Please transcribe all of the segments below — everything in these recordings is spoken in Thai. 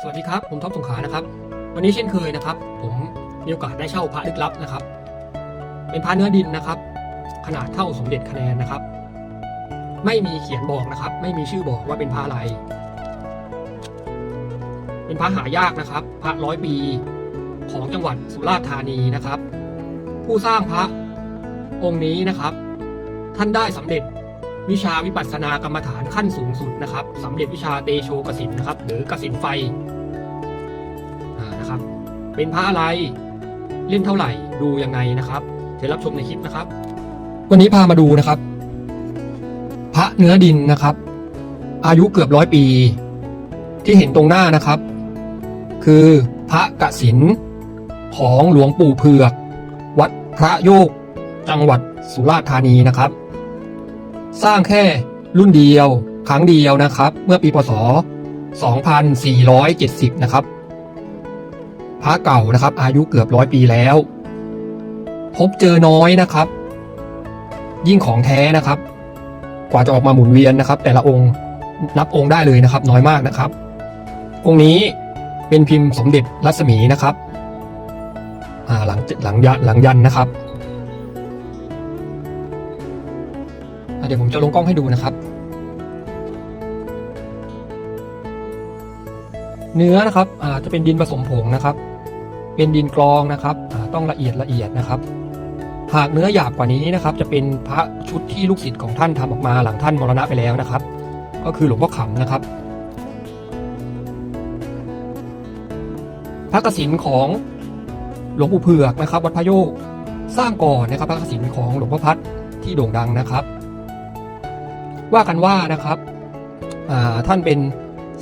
สวัสดีครับ ผมท็อปสงขานะครับ วันนี้เช่นเคยนะครับ ผมมีโอกาสได้เช่าพระลึกลับนะครับ เป็นพระเนื้อดินนะครับ ขนาดเท่าสมเด็จคะแนนนะครับ ไม่มีเขียนบอกนะครับ ไม่มีชื่อบอกว่าเป็นพระอะไร เป็นพระหายากนะครับ พระร้อยปีของจังหวัดสุราษฎร์ธานีนะครับ ผู้สร้างพระองค์นี้นะครับ ท่านได้สำเร็จ วิชาวิปัสสนากรรมฐานขั้นสูงสุดนะครับสำเร็จวิชาเตโชกสินนะครับ หรือกสินไฟนะครับ เป็นพระอะไรเล่นเท่าไหร่ดูยังไงนะครับเดี๋ยวรับชมในคลิปนะครับ วันนี้พามาดูนะครับ พระเนื้อดินนะครับ อายุเกือบร้อยปี ที่เห็นตรงหน้านะครับ คือพระกสินของหลวงปู่เผือก วัดพระโยก จังหวัดสุราษฎร์ธานีนะครับ สร้างแค่รุ่นเดียว ครั้งเดียวนะครับ เมื่อปีพศ 2470 นะครับพระเก่านะครับ อายุเกือบร้อยปีแล้ว พบเจอน้อยนะครับ ยิ่งของแท้นะครับ กว่าจะออกมาหมุนเวียนนะครับ แต่ละองค์นับองค์ได้เลยนะครับ น้อยมากนะครับ องค์นี้เป็นพิมพ์สมเด็จรัศมีนะครับหลังหลังยันหลังยันนะครับ เดี๋ยวผมจะลงกล้องให้ดูนะครับ เนื้อนะครับจะเป็นดินผสมผงนะครับ เป็นดินกรองนะครับต้องละเอียดละเอียดนะครับ หากเนื้อหยาบกว่านี้นะครับ จะเป็นพระชุดที่ลูกศิษย์ของท่านทำออกมาหลังท่านมรณะไปแล้วนะครับ ก็คือหลวงพ่อขำนะครับพระกสินของหลวงปู่เผือกนะครับ วัดพระโยกสร้างก่อนนะครับ พระกสินของหลวงพ่อพัดที่โด่งดังนะครับ ว่ากันว่านะครับท่านเป็น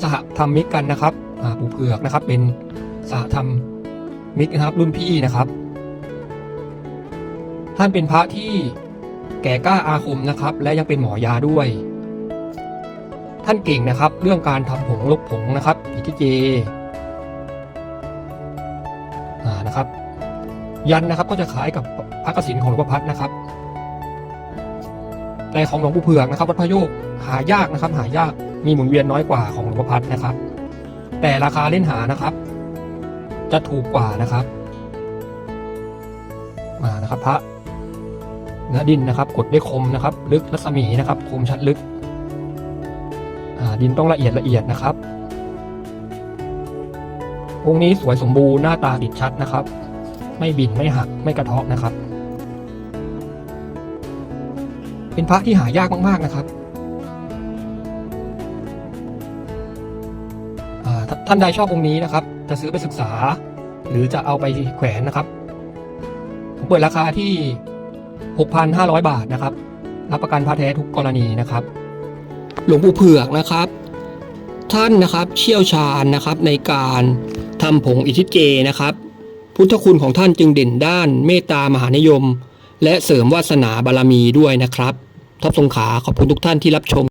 สหธรรมิกกันนะครับปู่เผือกนะครับ เป็นสหธรรมิกนะครับ รุ่นพี่นะครับ ท่านเป็นพระที่แก่กล้าอาคมนะครับ และยังเป็นหมอยาด้วย ท่านเก่งนะครับ เรื่องการทำผงลบผงนะครับอิทธิเจนะครับ ยันนะครับก็จะขายกับพระกสินของหลวงพ่อพัดนะครับ แต่ของหลวงปู่เผือกนะครับวัดพระโยกหายากนะครับ หายากมีหมุนเวียนน้อยกว่าของหลวงพ่อพัดนะครับ แต่ราคาเล่นหานะครับ จะถูกกว่านะครับมานะครับพระเนื้อดินนะครับ กดได้คมนะครับ ลึกรัศมีนะครับ คมชัดลึกดินต้องละเอียดละเอียดนะครับองค์นี้สวยสมบูรณ์หน้าตาดิดชัดนะครับ ไม่บินไม่หักไม่กระเทาะนะครับ เป็นพระที่หายากมาก ๆนะครับท่านใดชอบองค์นี้นะครับ จะซื้อไปศึกษา หรือจะเอาไปแขวนนะครับผมเปิดราคาที่ 6,500 บาทนะครับ รับประกันพระแท้ทุกกรณีนะครับ หลวงปู่เผือกนะครับ ท่านนะครับเชี่ยวชาญนะครับในการทำผงอิทธิเจนะครับ พุทธคุณของท่านจึงเด่นด้านเมตตามหานิยม และเสริมวาสนาบารมีด้วยนะครับ ท็อปสงขาขอบคุณทุกท่านที่รับชม